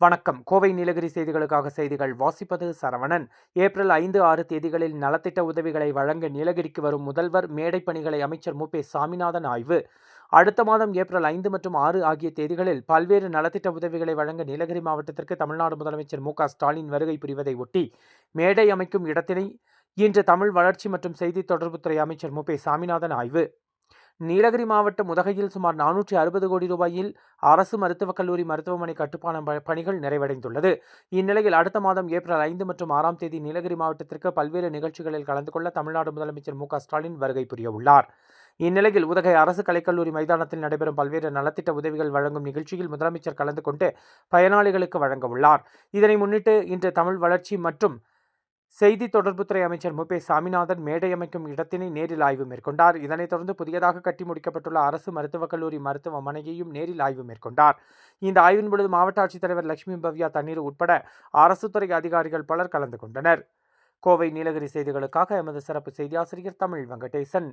வணக்கம். கோவை நீலகிரி செய்திகளுக்காக செய்திகள் வாசிப்பது சரவணன். ஏப்ரல் ஐந்து ஆறு தேதிகளில் நலத்திட்ட உதவிகளை வழங்க நீலகிரிக்கு வரும் முதல்வர் மேடை பணிகளை அமைச்சர் மு. சாமிநாதன் ஆய்வு. அடுத்த மாதம் ஏப்ரல் ஐந்து மற்றும் ஆறு ஆகிய தேதிகளில் பல்வேறு நலத்திட்ட உதவிகளை வழங்க நீலகிரி மாவட்டத்திற்கு தமிழ்நாடு முதலமைச்சர் மு. ஸ்டாலின் வருகை புரிவதை ஒட்டி மேடை அமைக்கும் இடத்தினை இன்று தமிழ் வளர்ச்சி மற்றும் செய்தி தொடர்புத்துறை அமைச்சர் மு. சாமிநாதன் ஆய்வு. நீலகிரி மாவட்டம் உதகையில் சுமார் நானூற்றி அறுபது கோடி ரூபாயில் அரசு மருத்துவக் கல்லூரி மருத்துவமனை கட்டுப்பான ப- பணிகள் நிறைவடைந்துள்ளது. இந்நிலையில் அடுத்த மாதம் ஏப்ரல் ஐந்து மற்றும் ஆறாம் தேதி நீலகிரி மாவட்டத்திற்கு பல்வேறு நிகழ்ச்சிகளில் கலந்து கொள்ள தமிழ்நாடு முதலமைச்சர் மு ஸ்டாலின் வருகை புரிய உள்ளார் இந்நிலையில் உதகை அரசு கலைக்கல்லூரி மைதானத்தில் நடைபெறும் பல்வேறு நலத்திட்ட உதவிகள் வழங்கும் நிகழ்ச்சியில் முதலமைச்சர் கலந்து கொண்டு பயனாளிகளுக்கு வழங்க உள்ளார். இதனை முன்னிட்டு இன்று தமிழ் வளர்ச்சி மற்றும் செய்தி தொடர்புத்துறை அமைச்சர் மு பே சாமிநாதன் மேடை அமைக்கும் இடத்தினை நேரில் ஆய்வு மேற்கொண்டார். இதனைத் தொடர்ந்து புதியதாக கட்டி முடிக்கப்பட்டுள்ள அரசு மருத்துவக் கல்லூரி மருத்துவமனையையும் நேரில் ஆய்வு மேற்கொண்டார். இந்த ஆய்வின் பொழுது மாவட்ட ஆட்சித்தலைவர் லட்சுமி பவ்யா தண்ணீர் உட்பட அரசு துறை அதிகாரிகள் பலர் கலந்து கொண்டனர். கோவை நீலகிரி செய்திகளுக்காக எமது சிறப்பு செய்தி ஆசிரியர் தமிழ் வெங்கடேசன்.